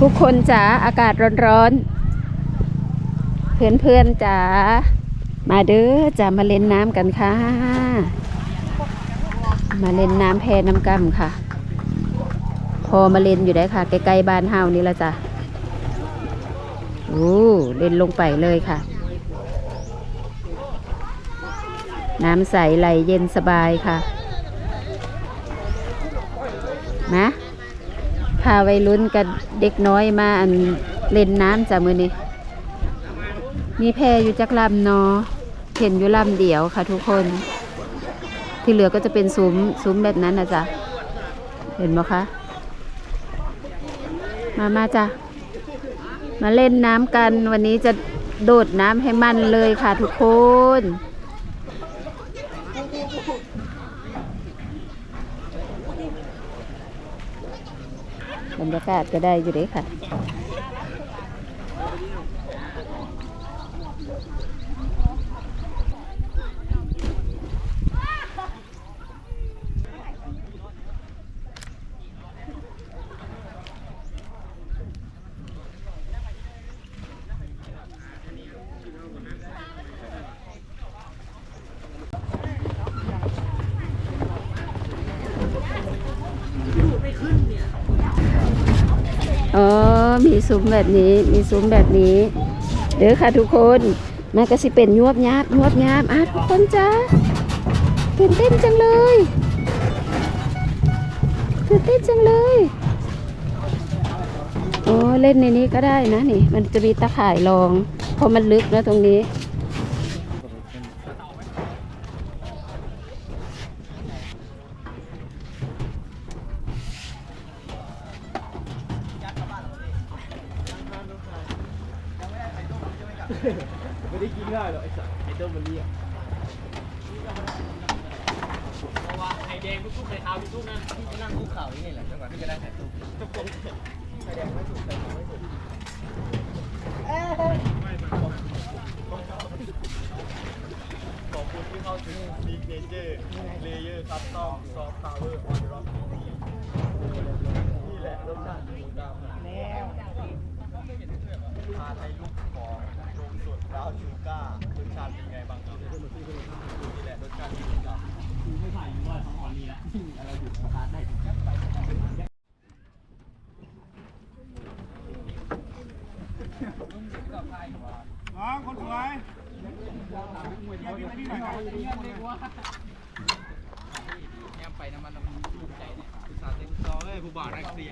ทุกคนจ๋าอากาศร้อนๆ เพื่อนๆจ๋ามาเด้อจ๋ามาเล่นน้ำกันค่ะ มาเล่นน้ำแพน้ำกำค่ะ พอมาเล่นอยู่ได้ค่ะใกล้ๆบ้านเฮานี่ละจ้ะโอ้เล่นลงไปเลยค่ะ น้ำใสไหลเย็นสบายค่ะ นะ พาวัยรุ่นกับเด็กน้อยมาอันเล่นน้ำจ้ะมือนี้มีแพอยู่จักลำเนอเห็นอยู่ลำเดียวค่ะทุกคน ที่เหลือก็จะเป็นซุ้มซุ้มแบบนั้นนะจ๊ะเห็นไหมคะ มามาจ้ะมาเล่นน้ำกันวันนี้จะโดดน้ำให้มันเลยค่ะทุกคน บรรยากาศก็ได้อยู่เด้ค่ะ อ๋อ มีซุ้มแบบนี้ มีซุ้มแบบนี้ เด้อค่ะทุกคนมันก็สิเป็นยวบยาบยวบยาบอะทุกคนจ้าตื่นเต้นจังเลยตื่นเต้นจังเลยโอ้เล่นในนี้ก็ได้นะนี่ มันจะมีตะข่ายรอง เพราะมันลึกนะตรงนี้ ไม่ได้กินง่ายหรอกไอ้สัสไอ้เดิมมันเรียกเพราะว่าไอ้แดงทุกๆในเท้าทุกๆนั่นที่จะนั่งคุกเข่าอย่างนี้แหละจังหวะที่จะได้ถ่สุกไอ้แดงไม่ถูกไอ้แดงไม่ถูกขอบคุณที่เข้าถึงบิ๊กเนเจอร์เลเยอร์คัสตอมซอฟต์พาวเวอร์ออนร็อกนี่แหละรสชาติหมูดำแนวพาไทยลุก ของนมสดราวชูก้ารสชาติเป็นไงบ้างครับนี่แหละรสชาติที่ครับไม่ผ่านว่าท้องอ่อนนี่แหละอะไรอยู่สตาร์ทได้ถึงไปน้องคนสวยแยมไปน้ำมันน้ำมันใจเนี่ยสาเต็มซอเลยผู้บ่าวรักเสีย